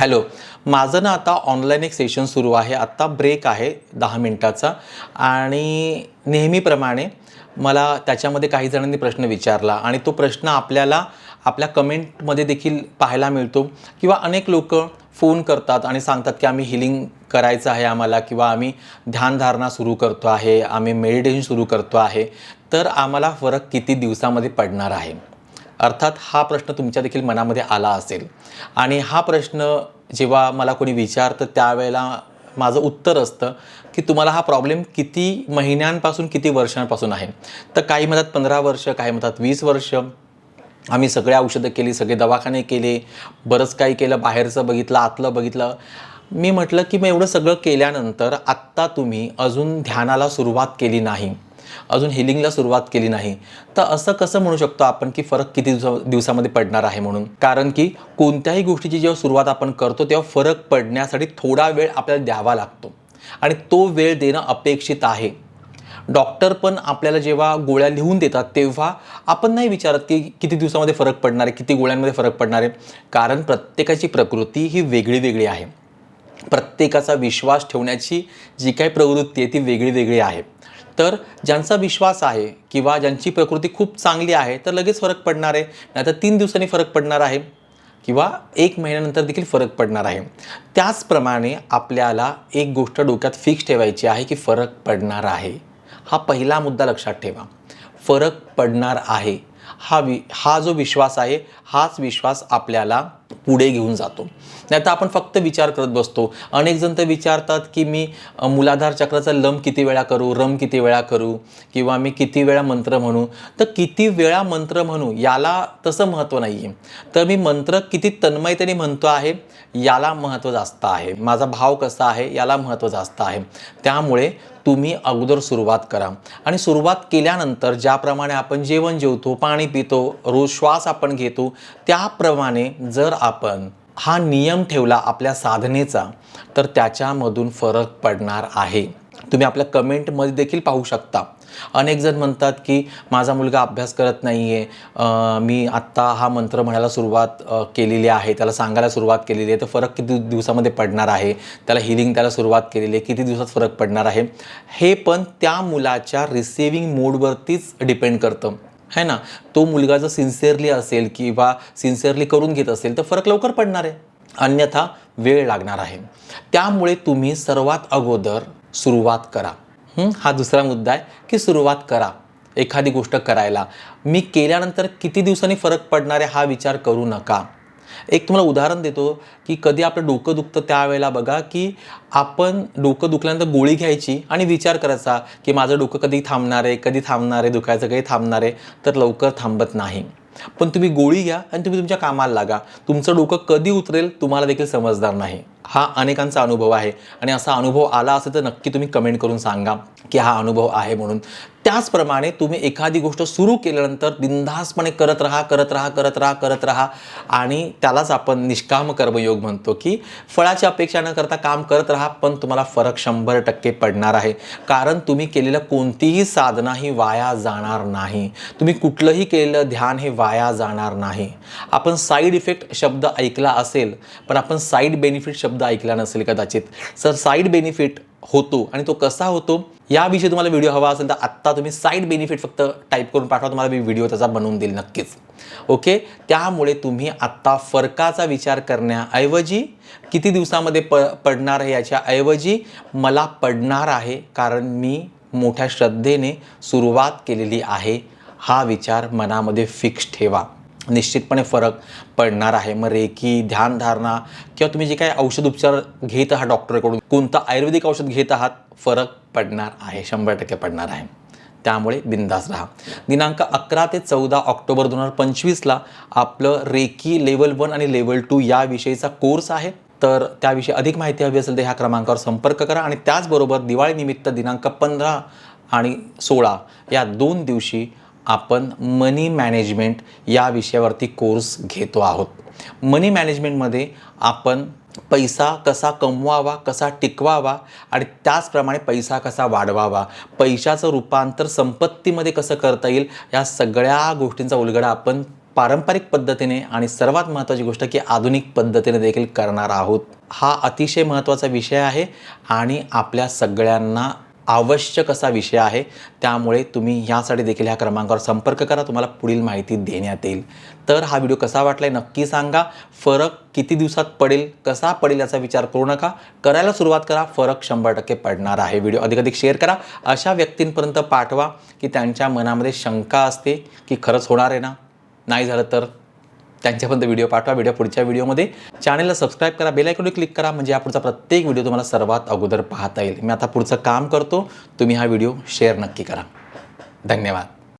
Hello. माझं ना आता ऑनलाईन एक सेशन सुरू आहे. आत्ता ब्रेक आहे दहा मिनटाचा. आणि नेहमीप्रमाणे मला त्याच्यामध्ये काही जणांनी प्रश्न विचारला आणि तो प्रश्न आपल्याला आपल्या कमेंटमध्ये देखील पाहायला मिळतो. किंवा अनेक लोक फोन करतात आणि सांगतात की आम्ही हिलिंग करायचं आहे आम्हाला किंवा आम्ही ध्यानधारणा सुरू करतो आहे आम्ही मेडिटेशन सुरू करतो आहे. तर आम्हाला फरक किती दिवसामध्ये पडणार आहे? अर्थात हा प्रश्न तुमच्या देखील मनामध्ये आला असेल. आणि हा प्रश्न जेव्हा मला कोणी विचारतं त्यावेळेला माझं उत्तर असतं की तुम्हाला हा प्रॉब्लेम किती महिन्यांपासून किती वर्षांपासून आहे? तर काही म्हणतात पंधरा वर्ष काही म्हणतात वीस वर्ष. आम्ही सगळे औषधं केली सगळे दवाखाने केले बरंच काही केलं बाहेरचं बघितलं आतलं बघितलं. मी म्हटलं की मग एवढं सगळं केल्यानंतर आत्ता तुम्ही अजून ध्यानाला सुरुवात केली नाही. अजून हिलिंगला सुरुवात केली नाही. तर असं कसं म्हणू शकतो आपण की फरक किती दिवसा दिवसामध्ये पडणार आहे म्हणून? कारण की कोणत्याही गोष्टीची जेव्हा सुरुवात आपण करतो तेव्हा फरक पडण्यासाठी थोडा वेळ आपल्याला द्यावा लागतो. आणि तो वेळ देणं अपेक्षित आहे. डॉक्टर पण आपल्याला जेव्हा गोळ्या लिहून देतात तेव्हा आपण नाही विचारत की किती दिवसामध्ये फरक पडणार आहे किती गोळ्यांमध्ये फरक पडणार आहे. कारण प्रत्येकाची प्रकृती ही वेगळी वेगळी आहे. प्रत्येकाचा विश्वास ठेवण्याची जी काही प्रवृत्ती आहे ती वेगळी वेगळी आहे. तर ज्यांचा विश्वास आहे किंवा ज्यांची प्रकृती खूप चांगली आहे तर लगेच फरक पडणार आहे. नाहीतर तीन दिवसांनी फरक पडणार आहे किंवा एक महिन्यानंतर देखील फरक पडणार आहे. त्याचप्रमाणे आपल्याला एक गोष्ट डोक्यात फिक्स ठेवायची आहे की फरक पडणार आहे. हा पहिला मुद्दा लक्षात ठेवा. फरक पडणार आहे. हा वि हा जो विश्वास आहे हाच विश्वास आपल्याला पुढे घेऊन जातो. नाही तर आपण फक्त विचार करत बसतो. अनेक जण तर विचारतात की मी मुलाधार चक्राचा लम किती वेळा करू रम किती वेळा करू किंवा मी किती वेळा मंत्र म्हणू. तर किती वेळा मंत्र म्हणू याला तसं महत्त्व नाही आहे तर मी मंत्र किती तन्मयतेने म्हणतो आहे याला महत्त्व जास्त आहे. माझा भाव कसा आहे याला महत्त्व जास्त आहे. त्यामुळे तुम्ही अगोदर सुरुवात करा. आणि सुरुवात केल्यानंतर ज्याप्रमाणे आपण जेवण जेवतो पाणी पितो रोज श्वास आपण घेतो त्याप्रमाणे जर आपण हा नियम ठेवला आपल्या साधनेचा तर त्याच्यामधून फरक पडणार आहे. तुम्ही आपल्या कमेंटमध्ये देखील पाहू शकता. अनेक जण म्हणतात की माझा मुलगा अभ्यास करत नाही आहे मी आत्ता हा मंत्र म्हणायला सुरुवात केलेली आहे. त्याला सांगायला सुरुवात केलेली आहे. तर फरक किती दिवसामध्ये पडणार आहे? त्याला हिलिंग त्याला सुरुवात केलेली आहे. किती दिवसात फरक पडणार आहे? हे पण त्या मुलाच्या रिसिविंग मोडवरतीच डिपेंड करतं. है ना? तो मुलगा जर सिन्सिअरली असेल किंवा सिन्सिअरली करून घेत असेल तर फरक लवकर पडणार आहे. अन्यथा वेळ लागणार आहे. त्यामुळे तुम्ही सर्वात अगोदर सुरुवात करा. हा दुसरा मुद्दा आहे की सुरुवात करा. एखादी गोष्ट करायला. मी केल्यानंतर किती दिवसांनी फरक पडणार आहे हा विचार करू नका. एक तुम्हाला उदाहरण देतो की कधी आपलं डोकं दुखतं त्यावेळेला बघा की आपण डोकं दुखल्यानंतर गोळी घ्यायची आणि विचार करायचा की माझं डोकं कधी थांबणार आहे कधी थांबणार आहे दुखायचं कधी थांबणार आहे तर लवकर थांबत नाही. पण तुम्ही गोळी घ्या आणि तुम्ही तुमच्या कामाला लागा. तुमचं डोकं कधी उतरेल तुम्हाला देखील समजणार नाही. हा अनेकांचा अनुभव आहे. आणि असा अनुभव आला असेल तर नक्की तुम्ही कमेंट करून सांगा की हा अनुभव आहे म्हणून. त्याचप्रमाणे तुम्ही एखादी गोष्ट सुरू केल्यानंतर बिनधास्तपणे करत राहा करत राहा करत राहा करत राहा आणि त्यालाच आपण निष्काम कर्मयोग म्हणतो की फळाची अपेक्षा न करता काम करत राहा पण तुम्हाला फरक शंभर टक्के पडणार आहे. कारण तुम्ही केलेलं कोणतीही साधना ही वाया जाणार नाही. तुम्ही कुठलंही केलेलं ध्यान हे वाया जाणार नाही. आपण साईड इफेक्ट शब्द ऐकला असेल पण आपण साईड बेनिफिट शब्द शब्द ऐकला नसेल कदाचित. सर साईड बेनिफिट होतो आणि तो कसा होतो याविषयी तुम्हाला व्हिडिओ हवा असेल तर आत्ता तुम्ही साईड बेनिफिट फक्त टाईप करून पाठवा तुम्हाला मी व्हिडिओ त्याचा बनवून देईल नक्कीच. ओके त्यामुळे तुम्ही आत्ता फरकाचा विचार करण्याऐवजी किती दिवसामध्ये प पडणार आहे याच्याऐवजी मला पडणार आहे कारण मी मोठ्या श्रद्धेने सुरुवात केलेली आहे. हा विचार मनामध्ये फिक्स ठेवा. निश्चितपणे फरक पडणार आहे. मग रेकी ध्यानधारणा किंवा तुम्ही जे काही औषध उपचार घेत आहात डॉक्टरकडून कोणतं आयुर्वेदिक औषध घेत आहात फरक पडणार आहे. शंभर टक्के पडणार आहे. त्यामुळे बिंदास राहा. दिनांक अकरा ते चौदा ऑक्टोबर दोन हजार पंचवीसला आपलं रेकी लेवल वन आणि लेवल टू या विषयीचा कोर्स आहे. तर त्याविषयी अधिक माहिती हवी असेल तर ह्या क्रमांकावर संपर्क करा आणि त्याचबरोबर दिवाळीनिमित्त दिनांक पंधरा आणि सोळा या दोन दिवशी आपण मनी मॅनेजमेंट या विषयावरती कोर्स घेतो आहोत. मनी मॅनेजमेंटमध्ये आपण पैसा कसा कमवावा कसा टिकवावा आणि त्याचप्रमाणे पैसा कसा वाढवावा पैशाचं रूपांतर संपत्तीमध्ये कसं करता येईल या सगळ्या गोष्टींचा उलगडा आपण पारंपरिक पद्धतीने आणि सर्वात महत्त्वाची गोष्ट की आधुनिक पद्धतीने देखील करणार आहोत. हा अतिशय महत्त्वाचा विषय आहे आणि आपल्या सगळ्यांना आवश्यक असा विषय आहे. त्यामुळे तुम्ही ह्यासाठी देखील ह्या क्रमांकावर संपर्क करा. तुम्हाला पुढील माहिती देण्यात येईल. तर हा व्हिडिओ कसा वाटला आहे नक्की सांगा. फरक किती दिवसात पडेल कसा पडेल याचा विचार करू नका. करायला सुरुवात करा. फरक शंभर टक्के पडणार आहे. व्हिडिओ अधिकाधिक शेअर करा. अशा व्यक्तींपर्यंत पाठवा की त्यांच्या मनामध्ये शंका असते की खरंच होणार आहे ना? नाही झालं तर? त्यांच्यापर्यंत व्हिडिओ पाठवा. व्हिडिओ पुढच्या व्हिडिओमध्ये चॅनलला सबस्क्राईब करा. बेल आयकॉनवर क्लिक करा. म्हणजे हा पुढचा प्रत्येक व्हिडिओ तुम्हाला सर्वात अगोदर पाहता येईल. मी आता पुढचं काम करतो. तुम्ही हा व्हिडिओ शेअर नक्की करा. धन्यवाद.